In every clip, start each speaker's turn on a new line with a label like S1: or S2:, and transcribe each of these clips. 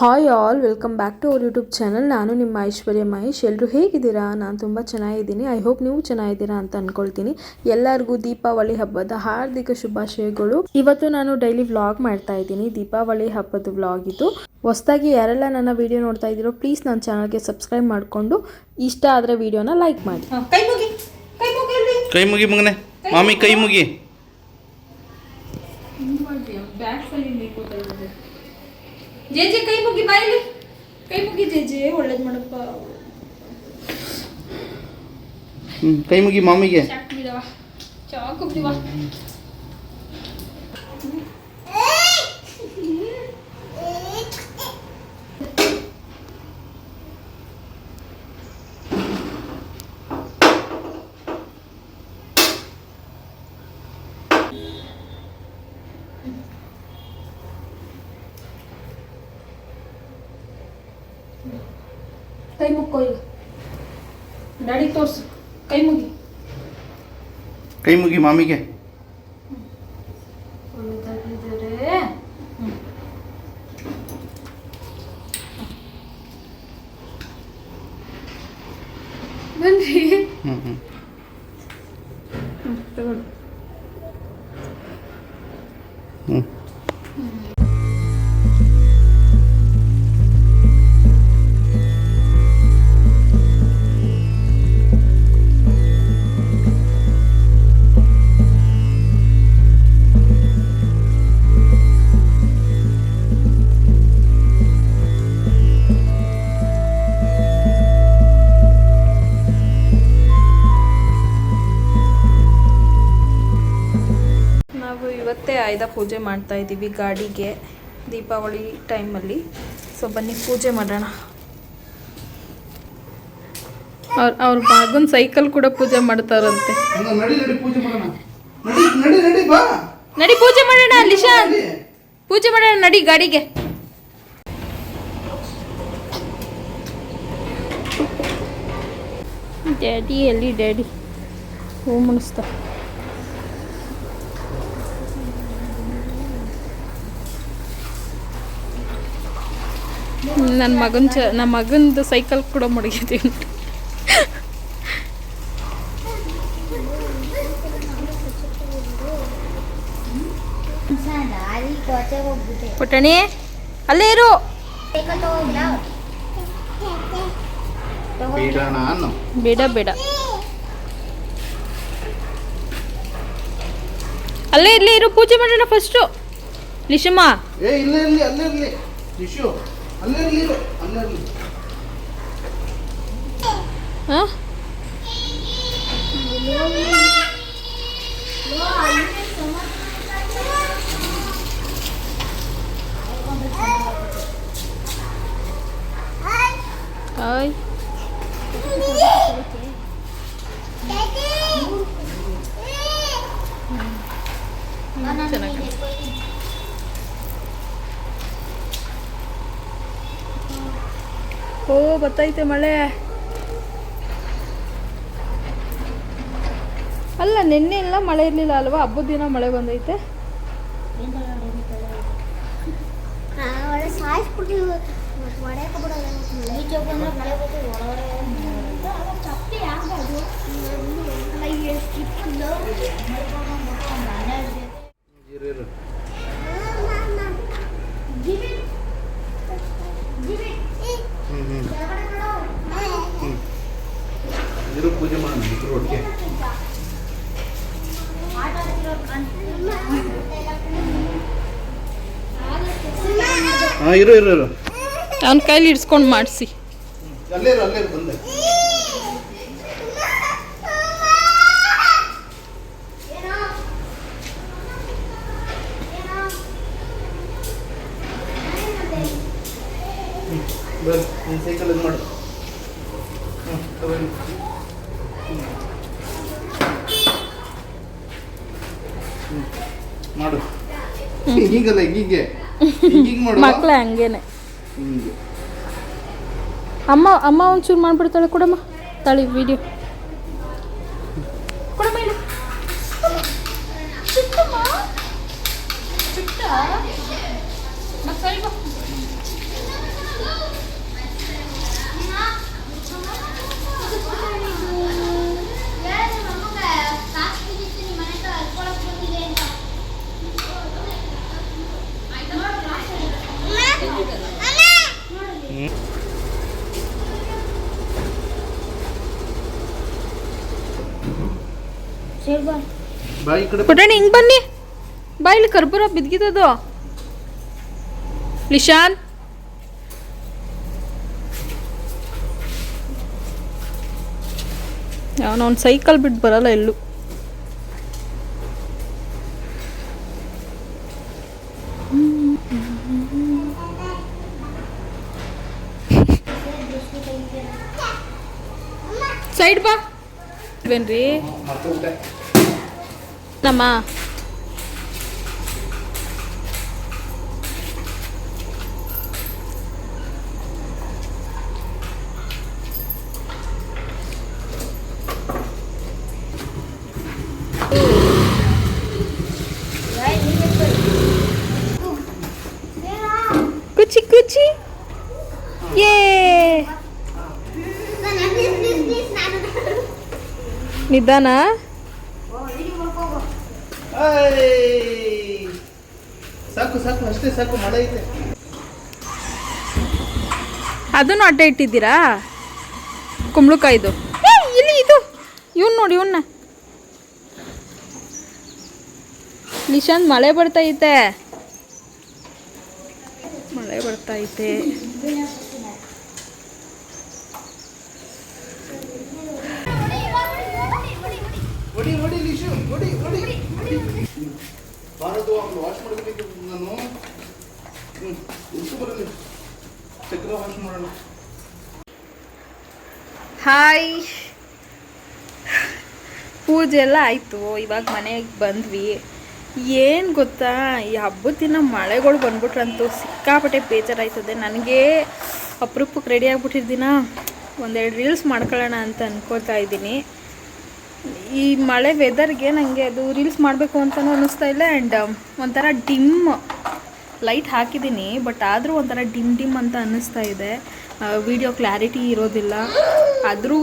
S1: Hi all welcome back to our YouTube channel. ನಾನು ನಿಮ್ಮ ಐಶ್ವರ್ಯ ಮಹೇಶ್. ಎಲ್ಲರೂ ಹೇಗಿದ್ದೀರಾ? ನಾನು ತುಂಬ ಚೆನ್ನಾಗಿದ್ದೀನಿ. ಐ ಹೋಪ್ ನೀವು ಚೆನ್ನಾಗಿದ್ದೀರಾ ಅಂತ ಅಂದ್ಕೊಳ್ತೀನಿ ಎಲ್ಲರಿಗೂ ದೀಪಾವಳಿ ಹಬ್ಬದ ಹಾರ್ದಿಕ ಶುಭಾಶಯಗಳು. ಇವತ್ತು ನಾನು ಡೈಲಿ ವ್ಲಾಗ್ ಮಾಡ್ತಾ ಇದ್ದೀನಿ. ದೀಪಾವಳಿ ಹಬ್ಬದ ವ್ಲಾಗ್ ಇದು. ಹೊಸದಾಗಿ ಯಾರೆಲ್ಲ ನನ್ನ ವಿಡಿಯೋ ನೋಡ್ತಾ ಇದ್ದೀರೋ ಪ್ಲೀಸ್ ನನ್ನ ಚಾನಲ್ಗೆ ಸಬ್ಸ್ಕ್ರೈಬ್ ಮಾಡಿಕೊಂಡು ಇಷ್ಟ ಆದರೆ ವಿಡಿಯೋನ ಲೈಕ್ ಮಾಡಿ.
S2: ಕೈ ಮುಗಿ.
S3: ಮಗನೆ. ಮಾಮಿ ಕೈ ಮುಗಿ.
S2: ಜೆ ಜೆ ಕೈ ಮುಗಿ ಬಾಯಿಲಿ ಕೈ ಮುಗಿ ಜೆ ಜೆ ಒಳ್ಳೇದು ಮಾಡಪ್ಪ.
S3: ಹ್ಮ್ ಕೈ ಮುಗಿ ಮಾಮಿಗೆ.
S2: ಚಾಕ್ ಬಿಡವಾ ಚಾಕು ಬಿಡವ ಕೈ ಮುಕ್ಕೋ ಈಗ ಡ್ಯಾಡಿ ತೋರ್ಸು. ಕೈ ಮುಗಿ
S3: ಕೈ ಮುಗಿ ಮಾಮಿಗೆ.
S2: ಒಳ್ಳೆದಾಗಿದ್ದಾರೆ ಬನ್ರಿ
S3: ಹ್ಮ್ ಹ್ಮ್.
S1: ಆಯ್ದ ಪೂಜೆ ಮಾಡ್ತಾ ಇದ್ದೀವಿ ಗಾಡಿಗೆ ದೀಪಾವಳಿ ಟೈಮಲ್ಲಿ. ಸೊ ಬನ್ನಿ ಪೂಜೆ ಮಾಡೋಣ. ಅವ್ರ ಅವ್ರ ಮಗನ ಸೈಕಲ್ ಕೂಡ ಪೂಜೆ ಮಾಡ್ತಾರಂತೆ
S3: ನಡಿ ಪೂಜೆ ಮಾಡೋಣ.
S1: ಲಿಶಾನ್ ಪೂಜೆ ಮಾಡೋಣ ನಡಿ ಗಾಡಿಗೆ. ಡ್ಯಾಡಿ ಎಲ್ಲಿ ಡ್ಯಾಡಿ? ಹೂ ಮುಣಿಸ್ತಾ. ನನ್ನ ಮಗನ ಚ ನಮ್ಮ ಮಗಂದು ಸೈಕಲ್ ಕೂಡ ಮಡಗಿದ್ದೀನಿ ಪುಟಣಿ ಅಲ್ಲೇ ಇರು. ಬೇಡ ಬೇಡ. ಅಲ್ಲೇ ಇರ್ಲಿ ಇರು ಪೂಜೆ ಮಾಡೋಣ ಫಸ್ಟು ಲಿಶಮ್ಮ
S3: ಏ ಇಲ್ಲೇ ಇರ್ಲಿ ಅಲ್ಲೇ ಇರ್ಲಿ ಟಿಶ್ಯೂ
S1: ಓ ಬತ್ತೈತೆ ಮಳೆ. ಅಲ್ಲ ನಿನ್ನೆ ಇಲ್ಲ ಮಳೆ ಇರಲಿಲ್ಲ ಅಲ್ವಾ? ಹಬ್ಬದ ದಿನ ಮಳೆ ಬಂದೈತೆ.
S3: ಹಾ ಇರು ಇರು ಇರು.
S1: ಅವನ ಕೈಲಿ ಇಡ್ಸ್ಕೊಂಡು ಮಾಡಿಸಿ.
S3: ಅಲ್ಲೇ ಇರು ಅಲ್ಲೇ ಇರು ಬಂದೆ. ಸೈಕಲ್ ಇದು ಮಾಡು. ಮಾಡು. ಹೀಗಲ್ಲ ಹೀಗೆ
S1: ಮಕ್ಳೇ ಹಂಗೇನೆ.
S3: ಹಿಂಗೆ.
S1: ಅಮ್ಮ ಅಮ್ಮ ಒಂಚೂರು ಮಾಡ್ಬಿಡ್ತಾಳೆ ಕೊಡಮ್ಮ. ತಳಿ ವಿಡಿಯೋ ಕೊಡಮ್ಮ ಇಲ್ಲಿ
S2: ಚುಟ್ಟ
S4: ಸರಿ ಬಾ
S3: ಬಾ ಈ ಕಡೆ
S1: ಪುಟಾಣಿ ಹಿಂಗ್ ಬನ್ನಿ. ಬಾ ಇಲ್ಲಿ ಕರ್ಬೂರ ಬಿದ್ಗಿದದು. ಲಿಶಾನ್ ಅವನವ್ನ ಸೈಕಲ್ ಬಿಟ್ಟು ಬರಲ್ಲ ಎಲ್ಲೂ ಸೈಡ್ ಬಾ. ಇವೇನ್ರಿ
S3: ಮರ್ತೋಗ್ಬಿಟ್ಟೆ
S1: ನಮ್ಮ ಕುಚಿ ಕುಚಿ ಯೇ
S3: ಸಾಕು ಸಾಕು ಅಷ್ಟೇ ಸಾಕು ಮಳೆ ಐತೆ.
S1: ಅದನ್ನು ಅಡ್ಡ ಇಟ್ಟಿದ್ದೀರಾ? ಕುಂಬಳಕಾಯ್ದು. ಇಲ್ಲಿ ಇದು. ಇವನ್ ನೋಡಿ ಇವನ್ನ ನಿಶಾಂತ್ ಮಳೆ ಬರ್ತೈತೆ ಮಳೆ ಬರ್ತೈತೆ
S3: ಹೊಡಿ ಹೊಡಿ ನಿಶು ಹೊಡಿ ಹೊಡಿ. ಬಾರದು ಅವ್ನು ವಾಶ್ ಮಾಡಬೇಕು ನಾನು. ಬರಲಿ ಚಕ್ರ ವಾಶ್ ಮಾಡೋಣ.
S1: ಹಾಯ್ ಪೂಜೆ ಎಲ್ಲ ಆಯಿತು, ಇವಾಗ ಮನೆಗೆ ಬಂದ್ವಿ. ಏನು ಗೊತ್ತಾ, ಈ ಹಬ್ಬದ ದಿನ ಮಳೆಗಳು ಬಂದ್ಬಿಟ್ರಂತೂ ಸಿಕ್ಕಾಪಟ್ಟೆ ಬೇಜಾರಾಯ್ತದೆ. ನನಗೆ ಅಪರೂಪಕ್ಕೆ ರೆಡಿ ಆಗ್ಬಿಟ್ಟಿದ್ದೀನ ಒಂದೆರಡು ರೀಲ್ಸ್ ಮಾಡ್ಕೊಳ್ಳೋಣ ಅಂತ ಅನ್ಕೋತಾ ಇದ್ದೀನಿ. ಈ ಮಳೆ ವೆದರ್ಗೆ ನನಗೆ ಅದು ರೀಲ್ಸ್ ಮಾಡಬೇಕು ಅಂತಲೂ ಅನ್ನಿಸ್ತಾ ಇಲ್ಲ ಆ್ಯಂಡ್ ಒಂಥರ ಡಿಮ್ ಲೈಟ್ ಹಾಕಿದ್ದೀನಿ ಬಟ್ ಆದರೂ ಒಂಥರ ಡಿಮ್ ಡಿಮ್ ಅಂತ ಅನ್ನಿಸ್ತಾ ಇದೆ. ವಿಡಿಯೋ ಕ್ಲಾರಿಟಿ ಇರೋದಿಲ್ಲ. ಆದರೂ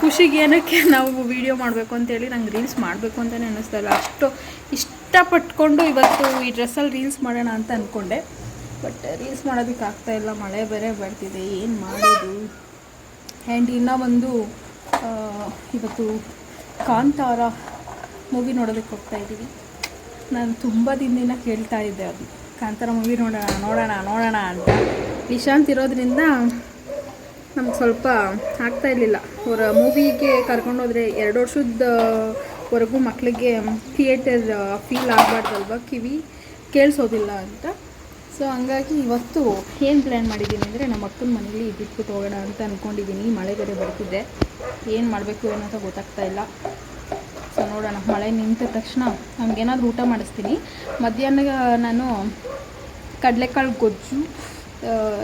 S1: ಖುಷಿಗೆ ಏನಕ್ಕೆ ನಾವು ವಿಡಿಯೋ ಮಾಡಬೇಕು ಅಂತೇಳಿ ನಂಗೆ ರೀಲ್ಸ್ ಮಾಡಬೇಕು ಅಂತಲೇ ಅನ್ನಿಸ್ತಾ ಇಲ್ಲ. ಅಷ್ಟು ಇಷ್ಟಪಟ್ಕೊಂಡು ಇವತ್ತು ಈ ಡ್ರೆಸ್ಸಲ್ಲಿ ರೀಲ್ಸ್ ಮಾಡೋಣ ಅಂತ ಅಂದ್ಕೊಂಡೆ ಬಟ್ ರೀಲ್ಸ್ ಮಾಡೋದಕ್ಕೆ ಆಗ್ತಾ ಇಲ್ಲ. ಮಳೆ ಬೇರೆ ಬರ್ತಿದೆ. ಏನು ಮಾಡೋದು? ಆ್ಯಂಡ್ ಇನ್ನೂ ಒಂದು ಇವತ್ತು ಕಾಂತಾರ ಮೂವಿ ನೋಡೋದಕ್ಕೆ ಹೋಗ್ತಾ ಇದ್ದೀವಿ. ನಾನು ತುಂಬ ದಿನದಿಂದ ಕೇಳ್ತಾ ಇದ್ದೆ ಅದು. ಕಾಂತಾರ ಮೂವಿ ನೋಡೋಣ ನೋಡೋಣ ನೋಡೋಣ ಅಂತ. ನಿಶಾಂತ್ ಇರೋದ್ರಿಂದ ನಮ್ಗೆ ಸ್ವಲ್ಪ ಆಗ್ತಾ ಇರಲಿಲ್ಲ. ಅವರ ಮೂವಿಗೆ ಕರ್ಕೊಂಡೋದ್ರೆ ಎರಡು ವರ್ಷದವರೆಗೂ ಮಕ್ಕಳಿಗೆ ಥಿಯೇಟರ್ ಫೀಲ್ ಆಗಬಾರ್ದಲ್ವ ಕಿವಿ? ಕೇಳಿಸೋದಿಲ್ಲ ಅಂತ. ಸೊ ಹಂಗಾಗಿ ಇವತ್ತು ಏನು ಪ್ಲ್ಯಾನ್ ಮಾಡಿದ್ದೀನಿ ಅಂದರೆ ನಮ್ಮ ಅಕ್ಕನ ಮನೇಲಿ ಬಿಟ್ಬಿಟ್ಟು ಹೋಗೋಣ ಅಂತ ಅಂದ್ಕೊಂಡಿದ್ದೀನಿ ಮಳೆ ಬೇರೆ ಬರ್ತಿದ್ದೆ ಏನು ಮಾಡಬೇಕು ಅನ್ನೋಂತ ಅಂತ ಗೊತ್ತಾಗ್ತಾ ಇಲ್ಲ. ಸೊ ನೋಡೋಣ. ಮಳೆ ನಿಂತ ತಕ್ಷಣ ನಮಗೇನಾದರೂ ಊಟ ಮಾಡಿಸ್ತೀನಿ. ಮಧ್ಯಾಹ್ನ ನಾನು ಕಡಲೆಕಾಳು ಗೊಜ್ಜು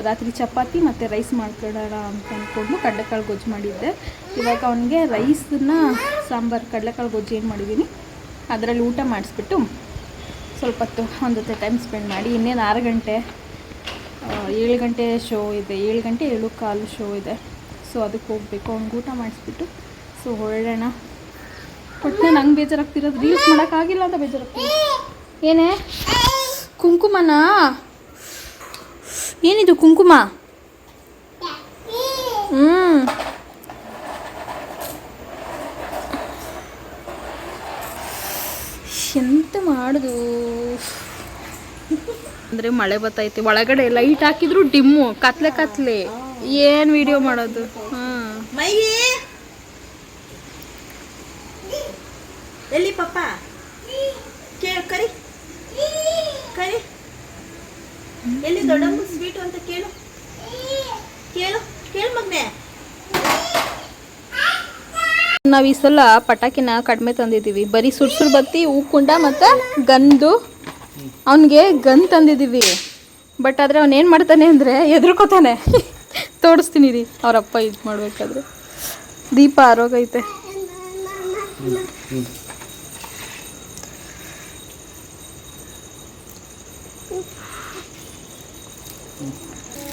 S1: ರಾತ್ರಿ ಚಪಾತಿ ಮತ್ತು ರೈಸ್ ಮಾಡ್ಕೊಳ್ಳೋಣ ಅಂತ ಅಂದ್ಕೊಂಡು ಕಡಲೆಕಾಳು ಗೊಜ್ಜು ಮಾಡಿದ್ದೆ. ಇವಾಗ ಅವನಿಗೆ ರೈಸನ್ನ ಸಾಂಬಾರು, ಕಡಲೆಕಾಳು ಗೊಜ್ಜು ಏನು ಮಾಡಿದ್ದೀನಿ ಅದರಲ್ಲಿ ಊಟ ಮಾಡಿಸ್ಬಿಟ್ಟು ಸ್ವಲ್ಪ ಹೊತ್ತು ಒಂದು ಜೊತೆ ಟೈಮ್ ಸ್ಪೆಂಡ್ ಮಾಡಿ, ಇನ್ನೇನು ಆರು ಗಂಟೆ ಏಳು ಗಂಟೆ ಶೋ ಇದೆ. ಏಳು ಗಂಟೆ ಏಳು ಕಾಲು ಶೋ ಇದೆ. ಸೊ ಅದಕ್ಕೆ ಹೋಗಬೇಕು. ಅವ್ನಿಗೆ ಊಟ ಮಾಡಿಸ್ಬಿಟ್ಟು ಸೊ ಹೊರಡೋಣ. ಒಟ್ಟು ನಂಗೆ ಬೇಜಾರಾಗ್ತಿರೋದು. ರೀಲ್ಸ್ ಮಾಡೋಕ್ಕಾಗಿಲ್ಲ ಅಂತ ಬೇಜಾರಾಗ್ತಿರೋದು. ಏನೇ? ಕುಂಕುಮನಾ? ಏನಿದು ಕುಂಕುಮ? ಹ್ಞೂ ಎಂತ ಮಾಡುದು? ಅಂದರೆ ಮಳೆ ಬತ್ತೈತಿ. ಒಳಗಡೆ ಲೈಟ್ ಹಾಕಿದ್ರು ಡಿಮ್ಮು ಕತ್ಲೆ ಕತ್ಲೆ. ಏನು ವಿಡಿಯೋ ಮಾಡೋದು? ನಾವ್
S5: ಮೈಯಿ ಎಲ್ಲಿ ಪಪ್ಪ? ಕೇಳು ಕರಿ. ಕರಿ. ಎಲ್ಲಿ ದೊಡ್ಡಮ್ಮ ಸ್ವೀಟು ಅಂತ ಕೇಳು. ಕೇಳು ಕೇಳು ಮಗ್ನೆ.
S1: ನಾವು ಈ ಸಲ ಪಟಾಕಿನ ಕಡಿಮೆ ತಂದಿದ್ದೀವಿ ಬರೀ ಸುರ್ ಸುರ್ ಬತ್ತಿ ಹೂಕುಂಡ ಮತ್ತು ಗಂದು. ಅವನಿಗೆ ಗನ್ ತಂದಿದ್ದೀವಿ ಬಟ್ ಆದರೆ ಅವನು ಏನು ಮಾಡ್ತಾನೆ ಅಂದರೆ ಎದುರ್ಕೋತಾನೆ ತೋರಿಸ್ತೀನಿ ರೀ ಅವರಪ್ಪ ಇದು ಮಾಡಬೇಕಾದ್ರೆ. ದೀಪ ಆರೋಗೈತೆ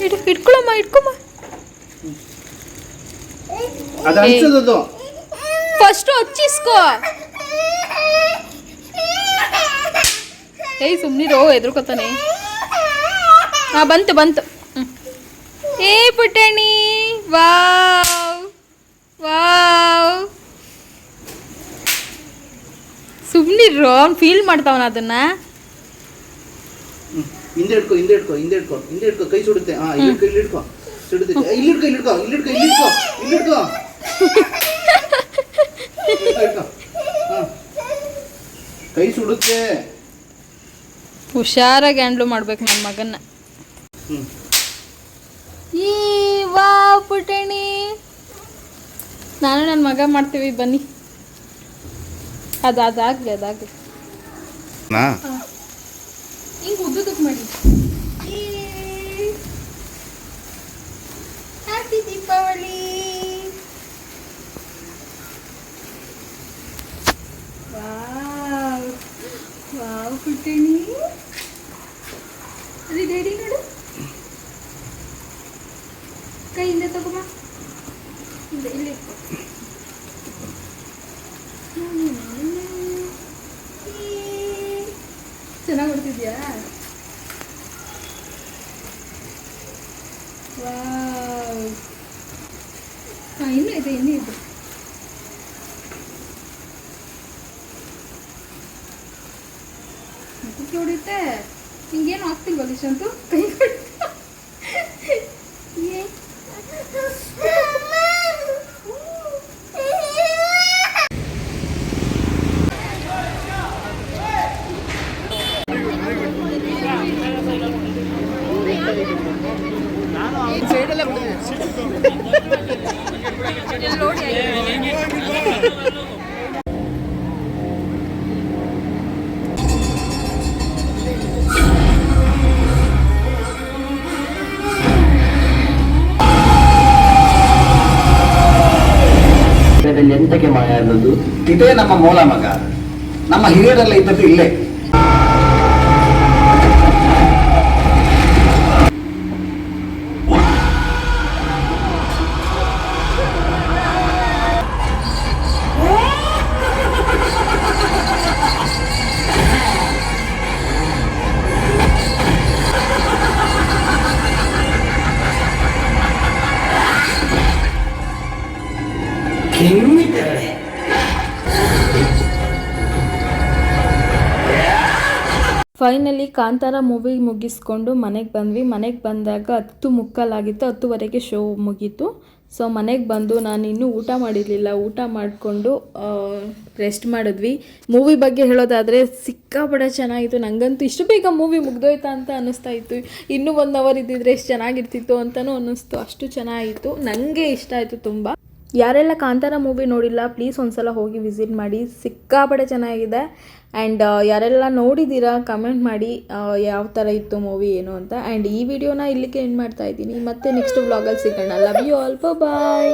S1: ಇಡ್ ಇಟ್ಕೊಳಮ್ಮ ಇಟ್ಕೊಮ್ಮ. ಫಸ್ಟ್ ಹಚ್ಚಿಸ್ಕೋ ಏಯ್ ಸುಮ್ಮನಿರೋ ಎದ್ರುಕೋತಾನೆ ಹಾಂ ಬಂತು ಬಂತು ಹ್ಞೂ
S2: ಏ ಪುಟ್ಟಣಿ ವಾವ್ ವಾವ್ ಸುಮ್ಮನಿರು ಅವ್ನು ಫೀಲ್ ಮಾಡ್ತಾವನ ಅದನ್ನ
S3: ಹ್ಮ್. ಹಿಂದೆ ಇಟ್ಕೋ ಹಿಂದೆ ಇಟ್ಕೋ ಹಿಂದೆ ಇಟ್ಕೋ ಹಿಂದೆ ಇಟ್ಕೋ ಕೈ ಸುಡುತ್ತೆ ಹಾ ಇಲ್ಲಿ ಇಟ್ಕೋ ಇಲ್ಲಿ ಇಟ್ಕೋ ಸುಡುತ್ತೆ ಏ, ಇಲ್ಲಿ ಇಟ್ಕೋ ಇಲ್ಲಿ ಇಟ್ಕೋ ಇಲ್ಲಿ ಇಟ್ಕೋ ಇಲ್ಲಿ ಇಟ್ಕೋ ಇಲ್ಲಿ ಇಟ್ಕೋ ಇಟ್ಕೋ, ಇಟ್ಕೋ. ಹಾ. ಕೈ ಸುಡುತ್ತೆ
S2: ಹುಷಾರಾಗಿ ಹ್ಯಾಂಡ್ಲು ಮಾಡ್ಬೇಕು ನನ್ನ ಮಗನ್ನ. ಈ ವಾ ಪುಟಣಿ. ನಾನು ನನ್ನ ಮಗ ಮಾಡ್ತೀವಿ ಬನ್ನಿ. ಅದು ಅದಾಗ್ಲಿ. ಅದಾಗಲಿ
S3: ನಾ
S2: ಹಿಂಗೆ ಉದ್ದುದಕ್ಕೆ ಮಾಡಿ. ಹ್ಯಾಪಿ ದೀಪಾವಳಿ ವಾವ್ ವಾವ್ ಪುಟ್ಟಣಿ ಅಲ್ಲಿ ಡ್ಯಾಡಿ ನೋಡು ಕೈ ಹಿಂದೆ ತಗೋಮ ಹಿಂದೆ ಇಲ್ಲಿ ಇಟ್ಕೊ. ಚೆನ್ನಾಗಿ ಹೊಡ್ತಿದ್ಯಾ ವಾವ್ ಹಾಂ ಇನ್ನೂ ಇದೆ ಇನ್ನೂ ಇದೆ ಮುಖಕ್ಕೆ ಹೊಡಿಯುತ್ತೆ. ಹಿಂಗೇನು ಆಗ್ತಿಲ್ವ ದಿಶಂತು ಕೈ ಏ
S6: ಎಂತಕ್ಕೆ ಮಾಯ ಆದದ್ದು
S7: ಇದೇ ನಮ್ಮ ಮೂಲ ಮಗ. ನಮ್ಮ ಹಿರಿಯರೆಲ್ಲ ಇದ್ದದ್ದು ಇಲ್ಲೇ.
S1: ಫೈನಲಿ ಕಾಂತಾರ ಮೂವಿ ಮುಗಿಸ್ಕೊಂಡು ಮನೆಗೆ ಬಂದ್ವಿ. ಮನೆಗೆ ಬಂದಾಗ ಹತ್ತು ಮುಕ್ಕಾಲಾಗಿತ್ತು, ಹತ್ತುವರೆಗೆ ಶೋ ಮುಗೀತು. ಸೊ ಮನೆಗೆ ಬಂದು ನಾನು ಇನ್ನೂ ಊಟ ಮಾಡಿರಲಿಲ್ಲ. ಊಟ ಮಾಡಿಕೊಂಡು ರೆಸ್ಟ್ ಮಾಡಿದ್ವಿ. ಮೂವಿ ಬಗ್ಗೆ ಹೇಳೋದಾದರೆ ಸಿಕ್ಕಾಪಡೆ ಚೆನ್ನಾಗಿತ್ತು. ನನಗಂತೂ ಇಷ್ಟು ಬೇಗ ಮೂವಿ ಮುಗ್ದೋಯ್ತಾ ಅಂತ ಅನ್ನಿಸ್ತಾ ಇತ್ತು. ಇನ್ನೂ ಒಂದು ಅವರ್ ಇದ್ದಿದ್ರೆ ಎಷ್ಟು ಚೆನ್ನಾಗಿರ್ತಿತ್ತು ಅಂತಲೂ ಅನ್ನಿಸ್ತು. ಅಷ್ಟು ಚೆನ್ನಾಗಿತ್ತು. ನನಗೆ ಇಷ್ಟ ಆಯಿತು ತುಂಬ. ಯಾರೆಲ್ಲ ಕಾಂತಾರ ಮೂವಿ ನೋಡಿಲ್ಲ ಪ್ಲೀಸ್ ಒಂದ್ಸಲ ಹೋಗಿ ವಿಸಿಟ್ ಮಾಡಿ. ಸಿಕ್ಕಾಪಡೆ ಚೆನ್ನಾಗಿದೆ. ಆ್ಯಂಡ್ ಯಾರೆಲ್ಲ ನೋಡಿದ್ದೀರಾ ಕಮೆಂಟ್ ಮಾಡಿ ಯಾವ ಥರ ಇತ್ತು ಮೂವಿ ಏನು ಅಂತ. ಆ್ಯಂಡ್ ಈ ವಿಡಿಯೋನ ಇಲ್ಲಿಗೆ ಎಂಡ್ ಮಾಡ್ತಾ ಇದ್ದೀನಿ. ಮತ್ತೆ ನೆಕ್ಸ್ಟ್ ವ್ಲಾಗಲ್ಲಿ ಸಿಗೋಣ. Love you all bye